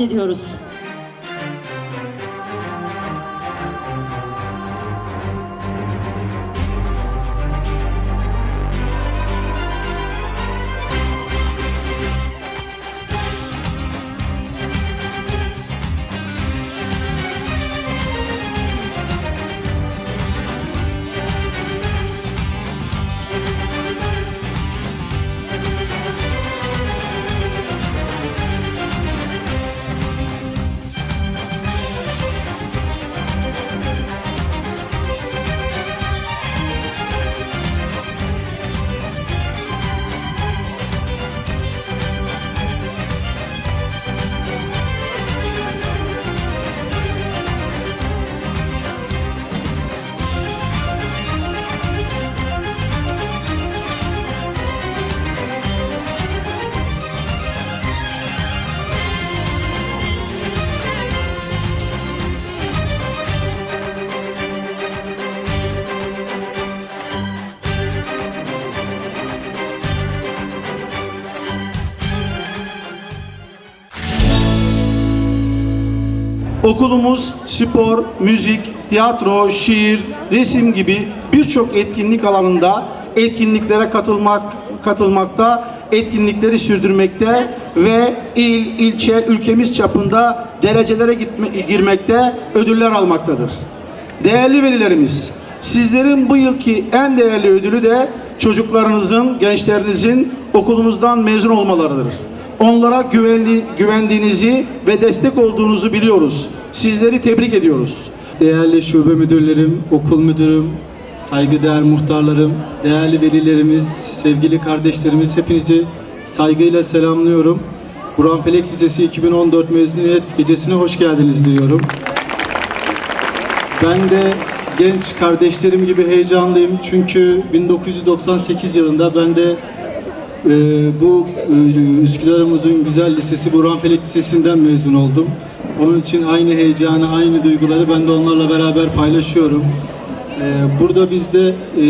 ediyoruz. Okulumuz spor, müzik, tiyatro, şiir, resim gibi birçok etkinlik alanında etkinliklere katılmak katılmakta, etkinlikleri sürdürmekte ve il, ilçe, ülkemiz çapında derecelere gitme, girmekte, ödüller almaktadır. Değerli velilerimiz, sizlerin bu yılki en değerli ödülü de çocuklarınızın, gençlerinizin okulumuzdan mezun olmalarıdır. Onlara güvenli, güvendiğinizi ve destek olduğunuzu biliyoruz. Sizleri tebrik ediyoruz. Değerli şube müdürlerim, okul müdürüm, saygıdeğer muhtarlarım, değerli velilerimiz, sevgili kardeşlerimiz hepinizi saygıyla selamlıyorum. Burhan Felek Lisesi 2014 mezuniyet gecesine hoş geldiniz diyorum. Ben de genç kardeşlerim gibi heyecanlıyım çünkü 1998 yılında ben de e, bu e, Üsküdar'ımızın güzel lisesi Burhan Felek Lisesi'nden mezun oldum. Onun için aynı heyecanı, aynı duyguları ben de onlarla beraber paylaşıyorum. E, burada bizde e,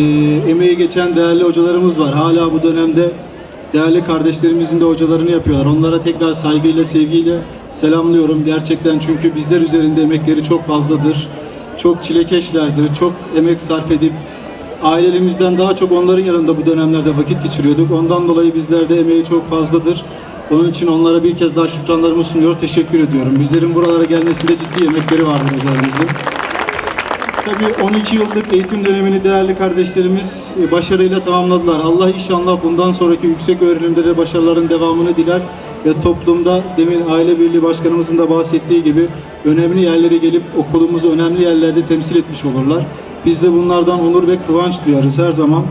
emeği geçen değerli hocalarımız var. Hala bu dönemde değerli kardeşlerimizin de hocalarını yapıyorlar. Onlara tekrar saygıyla, sevgiyle selamlıyorum. Gerçekten çünkü bizler üzerinde emekleri çok fazladır. Çok çilekeşlerdir. Çok emek sarf edip ailelerimizden daha çok onların yanında bu dönemlerde vakit geçiriyorduk. Ondan dolayı bizlerde emeği çok fazladır. Onun için onlara bir kez daha şükranlarımı sunuyor, teşekkür ediyorum. Bizlerin buralara gelmesinde ciddi emekleri vardır hocalarımızın. Tabii 12 yıllık eğitim dönemini değerli kardeşlerimiz e, başarıyla tamamladılar. Allah inşallah bundan sonraki yüksek öğrenimde de başarıların devamını diler ve toplumda demin Aile Birliği Başkanımızın da bahsettiği gibi önemli yerlere gelip okulumuzu önemli yerlerde temsil etmiş olurlar. Biz de bunlardan onur ve kıvanç duyarız her zaman.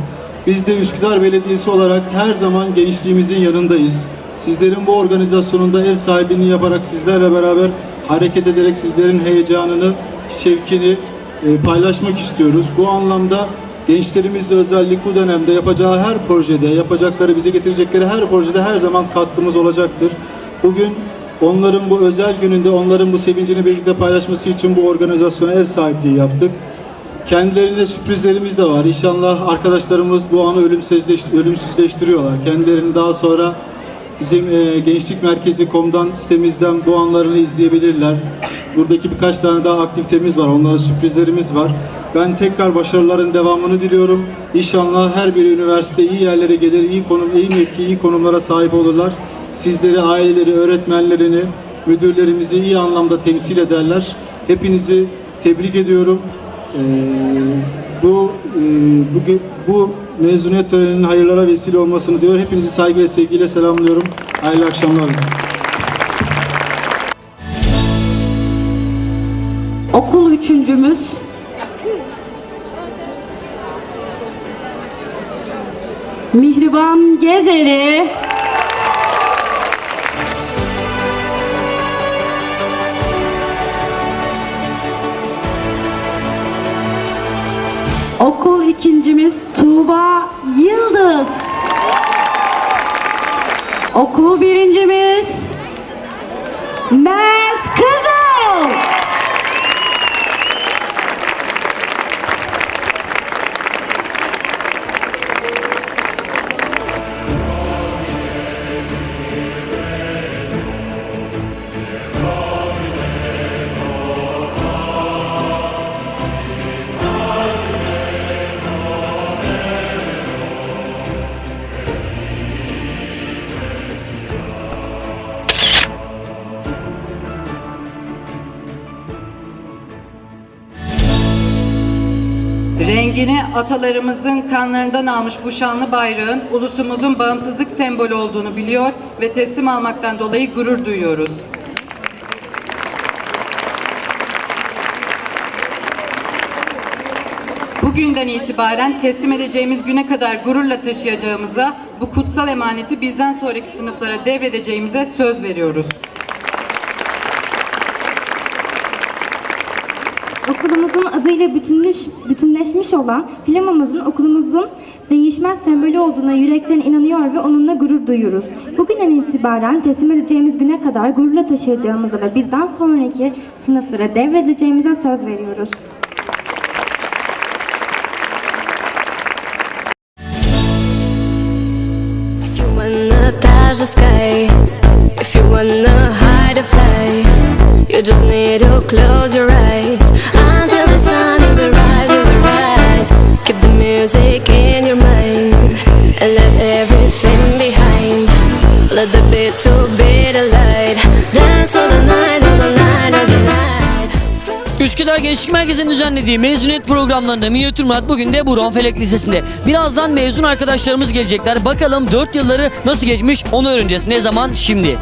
Biz de Üsküdar Belediyesi olarak her zaman gençliğimizin yanındayız. Sizlerin bu organizasyonunda ev sahipliğini yaparak sizlerle beraber hareket ederek sizlerin heyecanını, şevkini e, paylaşmak istiyoruz. Bu anlamda gençlerimizle özellikle bu dönemde yapacağı her projede, yapacakları, bize getirecekleri her projede her zaman katkımız olacaktır. Bugün onların bu özel gününde onların bu sevincini birlikte paylaşması için bu organizasyona ev sahipliği yaptık. Kendilerine sürprizlerimiz de var. İnşallah arkadaşlarımız bu anı ölümsüzleş- ölümsüzleştiriyorlar. Kendilerini daha sonra bizim e, Gençlik Merkezi komdan sitemizden bu anlarını izleyebilirler. Buradaki birkaç tane daha aktivitemiz var. Onlara sürprizlerimiz var. Ben tekrar başarıların devamını diliyorum. İnşallah her bir üniversite iyi yerlere gelir, iyi konum, iyi mevki, iyi konumlara sahip olurlar. Sizleri, aileleri, öğretmenlerini, müdürlerimizi iyi anlamda temsil ederler. Hepinizi tebrik ediyorum. Ee, bu e, bugün bu mezuniyet töreninin hayırlara vesile olmasını diyor. Hepinizi saygı ve sevgiyle selamlıyorum. Hayırlı akşamlar. Okul üçüncümüz Mihriban Gezeli Okul ikincimiz Tuğba Yıldız. Okul birincimiz Rengini atalarımızın kanlarından almış bu şanlı bayrağın ulusumuzun bağımsızlık sembolü olduğunu biliyor ve teslim almaktan dolayı gurur duyuyoruz. Bugünden itibaren teslim edeceğimiz güne kadar gururla taşıyacağımıza, bu kutsal emaneti bizden sonraki sınıflara devredeceğimize söz veriyoruz. Okulumuzun adıyla bütünleş, bütünleşmiş olan firmamızın okulumuzun değişmez sembolü olduğuna yürekten inanıyor ve onunla gurur duyuyoruz. Bugünden itibaren teslim edeceğimiz güne kadar gururla taşıyacağımıza ve bizden sonraki sınıflara devredeceğimize söz veriyoruz. The sky, if you wanna hide a fly, you just need to close your eyes music in your mind and let everything behind. Let the beat to be the light. Dance all the night. Üsküdar Gençlik Merkezi'nin düzenlediği mezuniyet programlarında Minyatür Murat bugün de Burhan Felek Lisesi'nde. Birazdan mezun arkadaşlarımız gelecekler. Bakalım 4 yılları nasıl geçmiş onu öğreneceğiz. Ne zaman? Şimdi.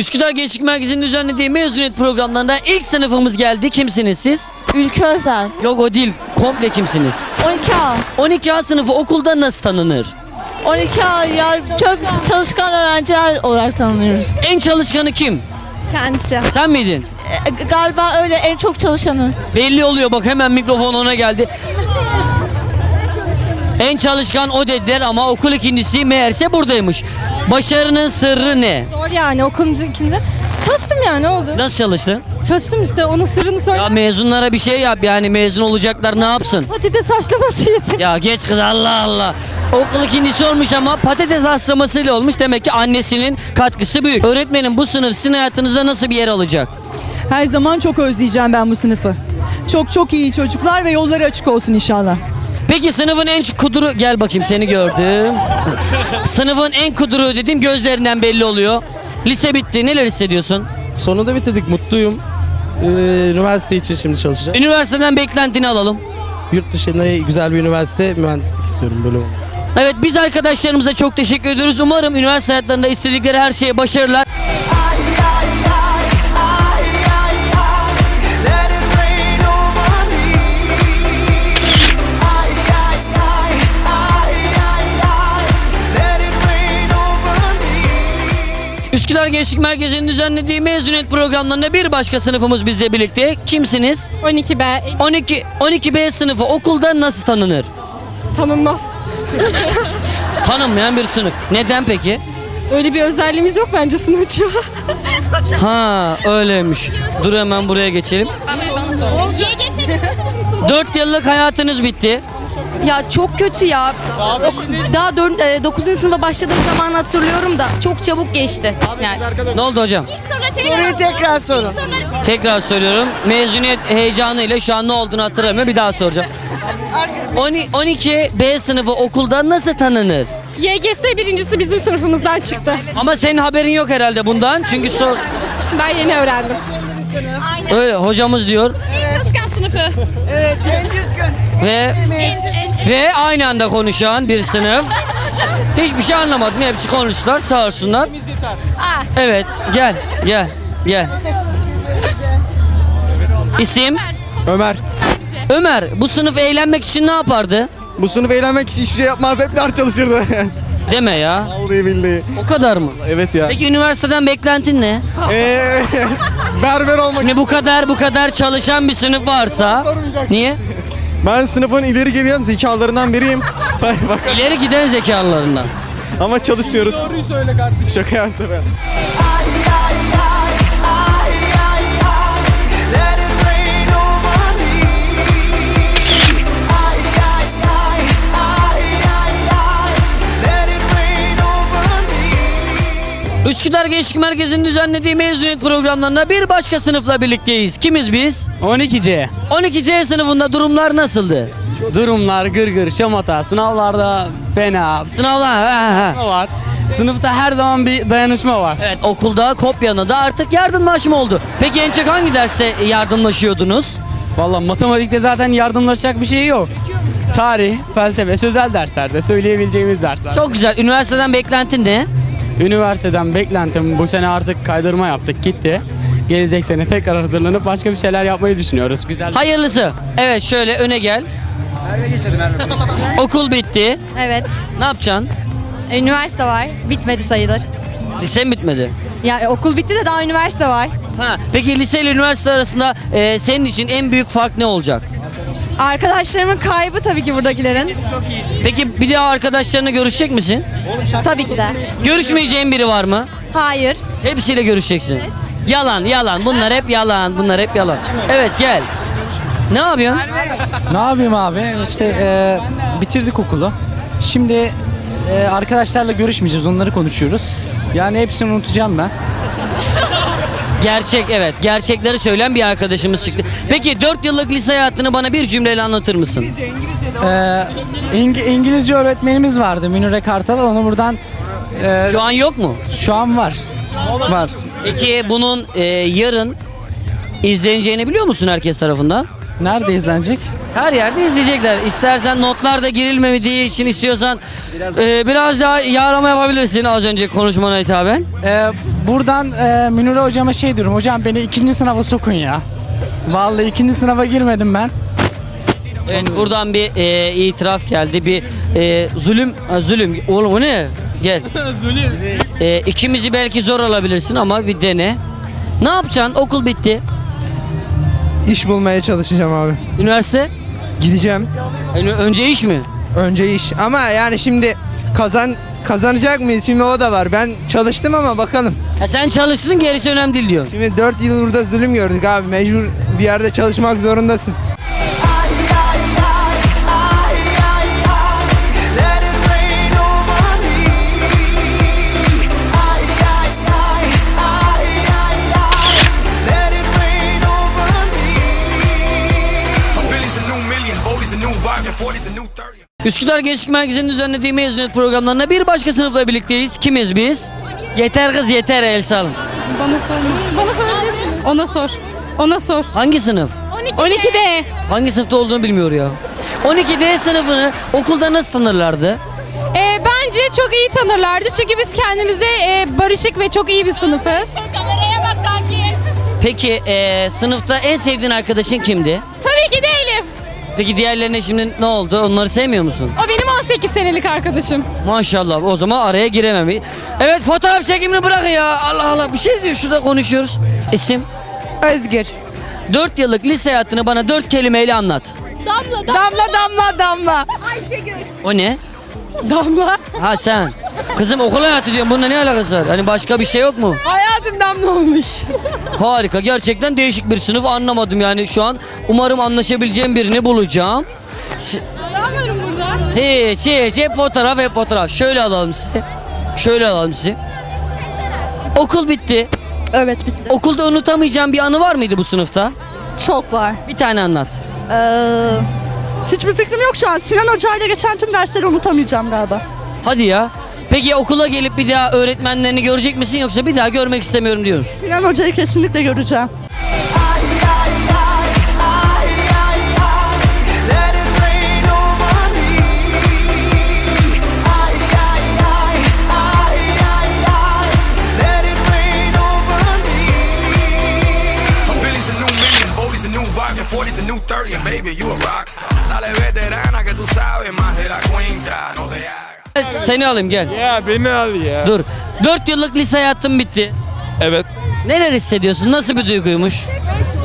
Üsküdar Gençlik Merkezi'nin düzenlediği mezuniyet programlarında ilk sınıfımız geldi. Kimsiniz siz? Ülke Özel. Yok o değil. Komple kimsiniz? 12A. 12A sınıfı okulda nasıl tanınır? 12A ya çok çalışkan öğrenciler olarak tanınıyoruz. En çalışkanı kim? Kendisi. Sen miydin? galiba öyle en çok çalışanı. Belli oluyor bak hemen mikrofon ona geldi. En çalışkan o dediler ama okul ikincisi meğerse buradaymış. Başarının sırrı ne? Zor yani okulun ikinde. Çalıştım yani ne oldu? Nasıl çalıştın? Çalıştım işte onun sırrını söyle. Ya mezunlara bir şey yap yani mezun olacaklar ne yapsın? Patates haşlaması yesin. Ya geç kız Allah Allah. Okul ikincisi olmuş ama patates haslamasıyla olmuş. Demek ki annesinin katkısı büyük. Öğretmenim bu sınıf sizin hayatınızda nasıl bir yer alacak? Her zaman çok özleyeceğim ben bu sınıfı. Çok çok iyi çocuklar ve yolları açık olsun inşallah. Peki sınıfın en kuduru... Gel bakayım seni gördüm. sınıfın en kuduru dedim gözlerinden belli oluyor. Lise bitti neler hissediyorsun? Sonunda bitirdik mutluyum. Ee, üniversite için şimdi çalışacağım. Üniversiteden beklentini alalım. Yurt dışında güzel bir üniversite mühendislik istiyorum bölüm. Evet biz arkadaşlarımıza çok teşekkür ediyoruz. Umarım üniversite hayatlarında istedikleri her şeye başarılar. Üsküdar Gençlik Merkezi'nin düzenlediği mezuniyet programlarında bir başka sınıfımız bizle birlikte. Kimsiniz? 12B 12 12B sınıfı okulda nasıl tanınır? tanınmaz. Tanınmayan bir sınıf. Neden peki? Öyle bir özelliğimiz yok bence sınıfçı. Ha öyleymiş. Dur hemen buraya geçelim. 4 yıllık hayatınız bitti. Ya çok kötü ya. Ok- Daha 9. sınıfa başladığım zaman hatırlıyorum da çok çabuk geçti. Yani. Ne oldu hocam? Soruyu tekrar sorun. Tekrar söylüyorum. Mezuniyet heyecanıyla şu an ne olduğunu hatırlamıyorum. Bir daha soracağım. 12 B sınıfı okulda nasıl tanınır? YGS birincisi bizim sınıfımızdan çıktı. Ama senin haberin yok herhalde bundan. Çünkü sor Ben yeni öğrendim. Öyle hocamız diyor Çalışkan sınıfı. ve ve aynı anda konuşan bir sınıf. Hiçbir şey anlamadım. Hepsi konuştular. Sağ olsunlar. Evet. Gel. Gel. Gel. İsim? Ömer. Ömer. Bu sınıf eğlenmek için ne yapardı? Bu sınıf eğlenmek için hiçbir şey yapmaz. Hep ders çalışırdı. Deme ya. Vallahi billahi. O kadar mı? Evet ya. Peki üniversiteden beklentin ne? Ee, berber olmak Hani bu kadar bu kadar çalışan bir sınıf varsa Sormayacaksın. niye? Ben sınıfın ileri gelen zekalarından biriyim. Bak İleri giden zekalarından. ama çalışmıyoruz. Doğruyu söyle kardeşim. Şaka yaptım ben. Üsküdar Gençlik Merkezi'nin düzenlediği mezuniyet programlarında bir başka sınıfla birlikteyiz. Kimiz biz? 12C. 12C sınıfında durumlar nasıldı? Durumlar gırgır, şamata, sınavlarda fena. Sınavlar ha, ha. var. Sınıfta her zaman bir dayanışma var. Evet okulda kopyanı da artık yardımlaşma oldu. Peki en çok hangi derste yardımlaşıyordunuz? Vallahi matematikte zaten yardımlaşacak bir şey yok. Tarih, felsefe, sözel derslerde söyleyebileceğimiz dersler. Çok güzel. Üniversiteden beklentin ne? Üniversiteden beklentim bu sene artık kaydırma yaptık gitti. Gelecek sene tekrar hazırlanıp başka bir şeyler yapmayı düşünüyoruz. Güzel. Hayırlısı. Evet şöyle öne gel. Okul bitti. Evet. Ne yapacaksın? Üniversite var. Bitmedi sayılır. Lise mi bitmedi? Ya okul bitti de daha üniversite var. Ha, peki lise ile üniversite arasında e, senin için en büyük fark ne olacak? Arkadaşlarımın kaybı tabii ki buradakilerin. Peki bir daha arkadaşlarına görüşecek misin? Tabii ki de. Görüşmeyeceğin biri var mı? Hayır. Hepsiyle görüşeceksin. Yalan, yalan. Bunlar hep yalan. Bunlar hep yalan. Evet gel. Ne yapıyorsun? Ne yapayım abi? İşte e, bitirdik okulu. Şimdi e, arkadaşlarla görüşmeyeceğiz. Onları konuşuyoruz. Yani hepsini unutacağım ben. Gerçek evet. Gerçekleri söyleyen bir arkadaşımız çıktı. Peki 4 yıllık lise hayatını bana bir cümleyle anlatır mısın? E, İng- İngilizce öğretmenimiz vardı Münire Kartal. Onu buradan e, Şu an yok mu? şu an var. Var. Peki bunun e, yarın izleneceğini biliyor musun herkes tarafından? Nerede izlenecek? Her yerde izleyecekler. İstersen notlarda girilmediği için istiyorsan e, biraz daha yağlama yapabilirsin az önce konuşmana hitaben. E, buradan e, Münire hocama şey diyorum. Hocam beni ikinci sınava sokun ya. Vallahi ikinci sınava girmedim ben. Evet buradan bir e, itiraf geldi. Bir e, zulüm, ha, zulüm. Oğlum o ne? Gel. zulüm. E, ikimizi belki zor alabilirsin ama bir dene. Ne yapacaksın? Okul bitti. İş bulmaya çalışacağım abi. Üniversite? Gideceğim. Yani önce iş mi? Önce iş. Ama yani şimdi kazan kazanacak mıyız? Şimdi o da var. Ben çalıştım ama bakalım. Ha, sen çalıştın gerisi önemli değil diyor. Şimdi 4 yıl burada zulüm gördük abi. Mecbur bir yerde çalışmak zorundasın. Üsküdar Gençlik Merkezi'nin düzenlediği mezuniyet programlarında bir başka sınıfla birlikteyiz. Kimiz biz? Yeter kız yeter el salın. Bana sorma. Bana sorabilirsin. Ona sor. Ona sor. Hangi sınıf? 12'de. Hangi sınıfta olduğunu bilmiyor ya. 12D sınıfını okulda nasıl tanırlardı? Ee, bence çok iyi tanırlardı çünkü biz kendimize e, barışık ve çok iyi bir sınıfız. Kameraya bak kanki. Peki eee, sınıfta en sevdiğin arkadaşın kimdi? Tabii ki değilim. Peki diğerlerine şimdi ne oldu? Onları sevmiyor musun? O benim 18 senelik arkadaşım. Maşallah o zaman araya giremem. Evet fotoğraf çekimini bırakın ya. Allah Allah bir şey diyor şurada konuşuyoruz. İsim? Özgür. 4 yıllık lise hayatını bana 4 kelimeyle anlat. Damla, damla, damla, damla. O ne? Damla. Ha sen. Kızım okul hayatı diyorum bununla ne alakası var? Hani başka bir şey yok mu? Hayatım damla olmuş. Harika gerçekten değişik bir sınıf anlamadım yani şu an. Umarım anlaşabileceğim birini bulacağım. S- Alamıyorum buradan. Hiç hiç hep fotoğraf hep fotoğraf. Şöyle alalım sizi. Şöyle alalım sizi. Okul bitti. Evet bitti. Okulda unutamayacağım bir anı var mıydı bu sınıfta? Çok var. Bir tane anlat. Ee, hiçbir fikrim yok şu an. Sinan Hoca ile geçen tüm dersleri unutamayacağım galiba. Hadi ya. Peki okula gelip bir daha öğretmenlerini görecek misin yoksa bir daha görmek istemiyorum diyor musun? Sinan Hoca'yı kesinlikle göreceğim. New 30, and baby, you a rockstar. Dale veterana que tú sabes más de la cuenta, no te hagas. Seni alayım gel. Ya beni al ya. Dur. 4 yıllık lise hayatım bitti. Evet. Neler hissediyorsun? Nasıl bir duyguymuş?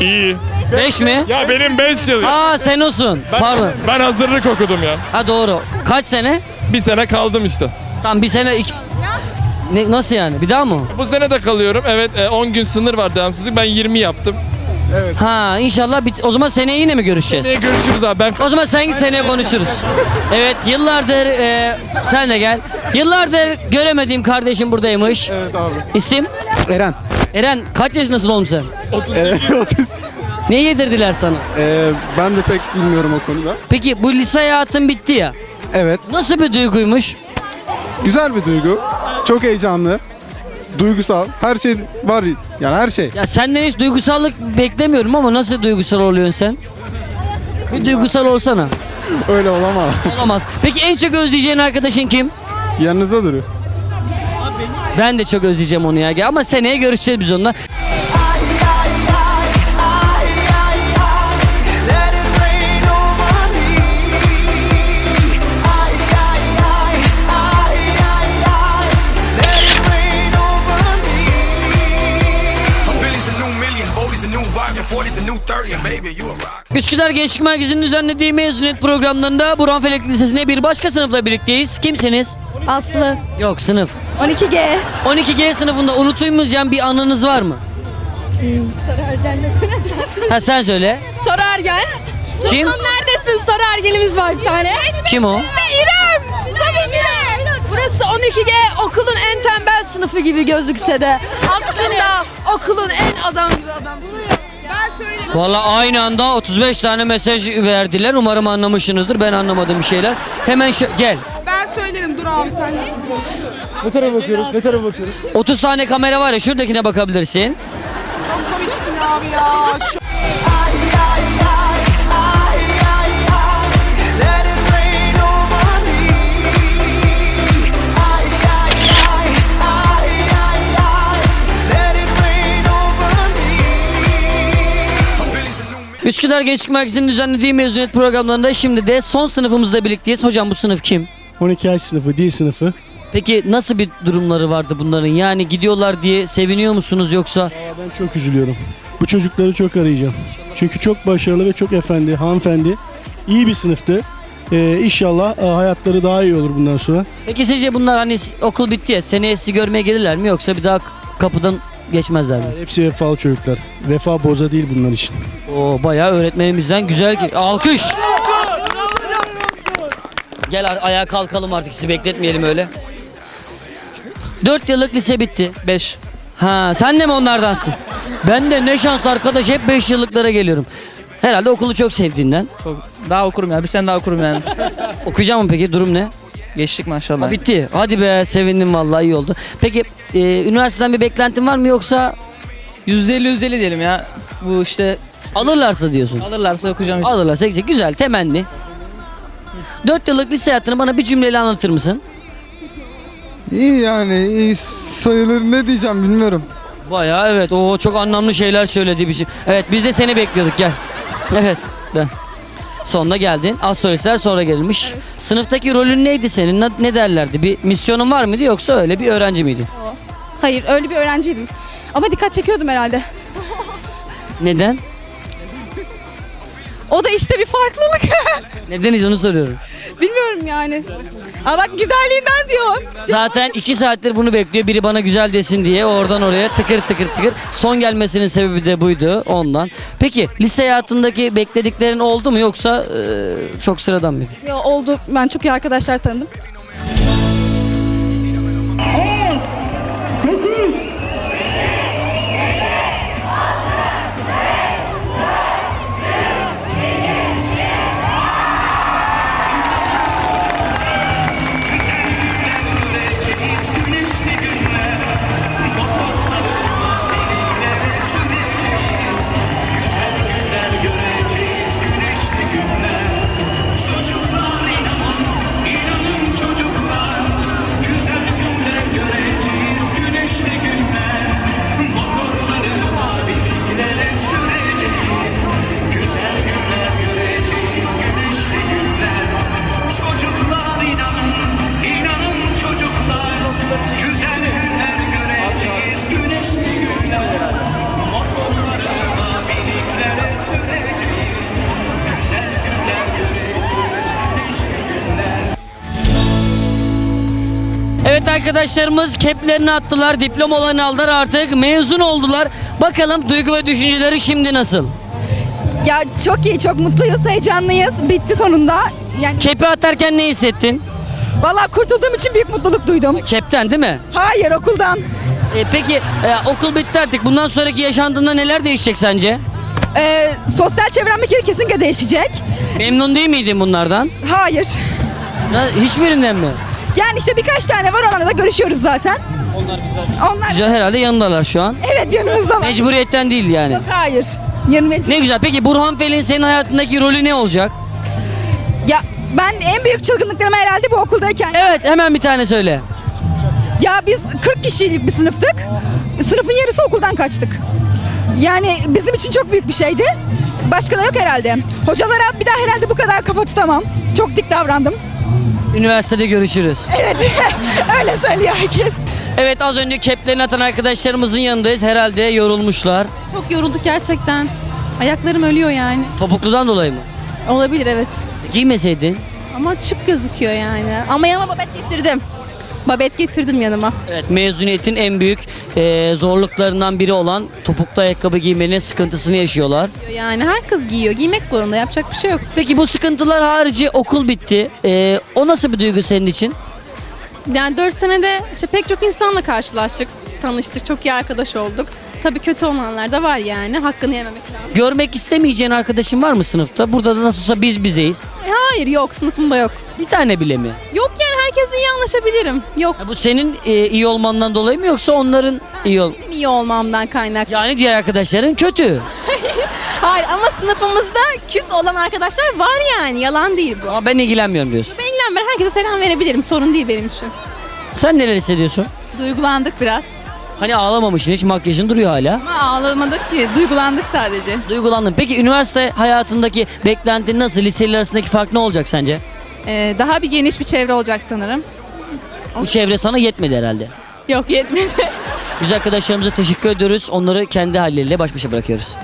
İyi. 5 mi? Ya benim 5 yıl. Aa sen olsun. Pardon. Ben hazırlık okudum ya. Ha doğru. Kaç sene? Bir sene kaldım işte. Tam bir sene iki... Ne, nasıl yani? Bir daha mı? Bu sene de kalıyorum. Evet e, 10 gün sınır var devamsızlık. Ben 20 yaptım. Evet. Ha inşallah bit o zaman seneye yine mi görüşeceğiz? Seneye görüşürüz abi. Ben O zaman sen git seneye konuşuruz. Evet yıllardır e, sen de gel. Yıllardır göremediğim kardeşim buradaymış. Evet abi. İsim? Eren. Eren kaç yaşındasın oğlum sen? 30. 30. Ne yedirdiler sana? Ee, ben de pek bilmiyorum o konuda. Peki bu lise hayatın bitti ya. Evet. Nasıl bir duyguymuş? Güzel bir duygu. Çok heyecanlı. Duygusal. Her şey var. Yani her şey. Ya senden hiç duygusallık beklemiyorum ama nasıl duygusal oluyorsun sen? Bir duygusal olsana. Öyle olamaz. Olamaz. Peki en çok özleyeceğin arkadaşın kim? Yanınızda duruyor. Ben de çok özleyeceğim onu ya. Ama seneye görüşeceğiz biz onunla. Üsküdar Gençlik Merkezi'nin düzenlediği mezuniyet programlarında Burhan Felek Lisesi'nde bir başka sınıfla birlikteyiz. Kimsiniz? Aslı. Yok sınıf. 12G. 12G sınıfında unutulmayacağım bir anınız var mı? Sarı Ergen mesela. Ha sen söyle. Sarı Ergen. Kim? Osman neredesin? Sarı Ergen'imiz var bir tane. Kim o? İrem. Tabii ki de. Burası 12G okulun en tembel sınıfı gibi gözükse de aslında okulun en adam gibi adamsın. Valla aynı anda 35 tane mesaj verdiler. Umarım anlamışsınızdır. Ben anlamadım bir şeyler. Hemen şu gel. Ben söylerim dur abi sen. Ne tarafa bakıyoruz? Ne tarafa bakıyoruz? 30 tane kamera var ya şuradakine bakabilirsin. Çok komiksin abi ya. Üsküdar Gençlik Merkezi'nin düzenlediği mezuniyet programlarında şimdi de son sınıfımızla birlikteyiz. Hocam bu sınıf kim? 12 yaş sınıfı, dil sınıfı. Peki nasıl bir durumları vardı bunların? Yani gidiyorlar diye seviniyor musunuz yoksa? Ben çok üzülüyorum. Bu çocukları çok arayacağım. Çünkü çok başarılı ve çok efendi, hanımefendi. İyi bir sınıftı. Ee, inşallah e, hayatları daha iyi olur bundan sonra. Peki sizce bunlar hani okul bitti ya seneye sizi görmeye gelirler mi yoksa bir daha kapıdan geçmezler mi? Hepsi vefalı çocuklar. Vefa boza değil bunlar için. Oo bayağı öğretmenimizden güzel ki alkış. Gel a- ayağa kalkalım artık sizi bekletmeyelim öyle. 4 yıllık lise bitti. 5. Ha sen de mi onlardansın? Ben de ne şans arkadaş hep 5 yıllıklara geliyorum. Herhalde okulu çok sevdiğinden. Daha okurum ya. Bir sene daha okurum yani. Okuyacak mı peki durum ne? Geçtik maşallah. Ha, bitti. Hadi be sevindim vallahi iyi oldu. Peki e, üniversiteden bir beklentin var mı yoksa %50 %50 diyelim ya. Bu işte alırlarsa diyorsun? alırlarsa okuyacağım işte. Alırlarsa gidecek. Güzel temenni. 4 yıllık lise hayatını bana bir cümleyle anlatır mısın? İyi yani iyi sayılır ne diyeceğim bilmiyorum. Bayağı evet. O çok anlamlı şeyler söyledi bir şey. Evet biz de seni bekliyorduk gel. Evet. De. Sonuna geldin. Az solistler sonra gelmiş. Sınıftaki rolün neydi senin? Ne, ne derlerdi? Bir misyonun var mıydı yoksa öyle bir öğrenci miydin? Hayır öyle bir öğrenciydim. Ama dikkat çekiyordum herhalde. Neden? O da işte bir farklılık. Neden hiç onu soruyorum. Bilmiyorum yani. Ama bak güzelliğinden diyor. Zaten iki saattir bunu bekliyor. Biri bana güzel desin diye oradan oraya tıkır tıkır tıkır. Son gelmesinin sebebi de buydu ondan. Peki lise hayatındaki beklediklerin oldu mu yoksa e, çok sıradan mıydı? Ya oldu. Ben çok iyi arkadaşlar tanıdım. Evet arkadaşlarımız keplerini attılar, diplomalarını aldılar artık mezun oldular. Bakalım duygu ve düşünceleri şimdi nasıl? Ya çok iyi, çok mutluyuz, heyecanlıyız. Bitti sonunda. Yani Kepi atarken ne hissettin? vallahi kurtulduğum için büyük mutluluk duydum. Kepten değil mi? Hayır, okuldan. E, peki e, okul bitti artık. Bundan sonraki yaşantında neler değişecek sence? Ee, sosyal çevrem bir kere kesinlikle değişecek. Memnun değil miydin bunlardan? Hayır. Ya, hiçbirinden mi? Yani işte birkaç tane var onlarla da görüşüyoruz zaten. Onlar Güzel herhalde yanındalar şu an. Evet yanımızda var. Mecburiyetten değil yani. Yok hayır. Yanım Ne güzel. Peki Burhan Fel'in senin hayatındaki rolü ne olacak? Ya ben en büyük çılgınlıklarım herhalde bu okuldayken. Evet hemen bir tane söyle. Ya biz 40 kişilik bir sınıftık. Sınıfın yarısı okuldan kaçtık. Yani bizim için çok büyük bir şeydi. Başka da yok herhalde. Hocalara bir daha herhalde bu kadar kafa tutamam. Çok dik davrandım. Üniversitede görüşürüz. Evet öyle söylüyor herkes. Evet az önce keplerini atan arkadaşlarımızın yanındayız. Herhalde yorulmuşlar. Çok yorulduk gerçekten. Ayaklarım ölüyor yani. Topukludan dolayı mı? Olabilir evet. Giymeseydin. Ama şık gözüküyor yani. Ama yanıma babet getirdim. Babet getirdim yanıma. Evet mezuniyetin en büyük e, zorluklarından biri olan topuklu ayakkabı giymenin sıkıntısını yaşıyorlar. Yani her kız giyiyor. Giymek zorunda. Yapacak bir şey yok. Peki bu sıkıntılar harici okul bitti. E, o nasıl bir duygu senin için? Yani 4 senede işte pek çok insanla karşılaştık, tanıştık, çok iyi arkadaş olduk. Tabii kötü olanlar da var yani. Hakkını yememek lazım. Görmek istemeyeceğin arkadaşın var mı sınıfta? Burada da nasıl olsa biz bizeyiz. E, Hayır yok sınıfımda yok. Bir tane bile mi? Yok yani herkesle iyi anlaşabilirim. Yok. Ya bu senin e, iyi olmandan dolayı mı yoksa onların iyi ol? Benim iyi olmamdan kaynak. Yani diğer arkadaşların kötü. Hayır ama sınıfımızda küs olan arkadaşlar var yani. Yalan değil bu. Ama ben ilgilenmiyorum diyorsun. Ben ilgilen ben herkese selam verebilirim. Sorun değil benim için. Sen neler hissediyorsun? Duygulandık biraz. Hani ağlamamışsın hiç makyajın duruyor hala. Ama ağlamadık ki. Duygulandık sadece. Duygulandın. Peki üniversite hayatındaki beklentin nasıl? Liseliler arasındaki fark ne olacak sence? Ee, daha bir geniş bir çevre olacak sanırım. Bu çevre sana yetmedi herhalde. Yok yetmedi. Biz arkadaşlarımıza teşekkür ediyoruz. Onları kendi halleriyle baş başa bırakıyoruz.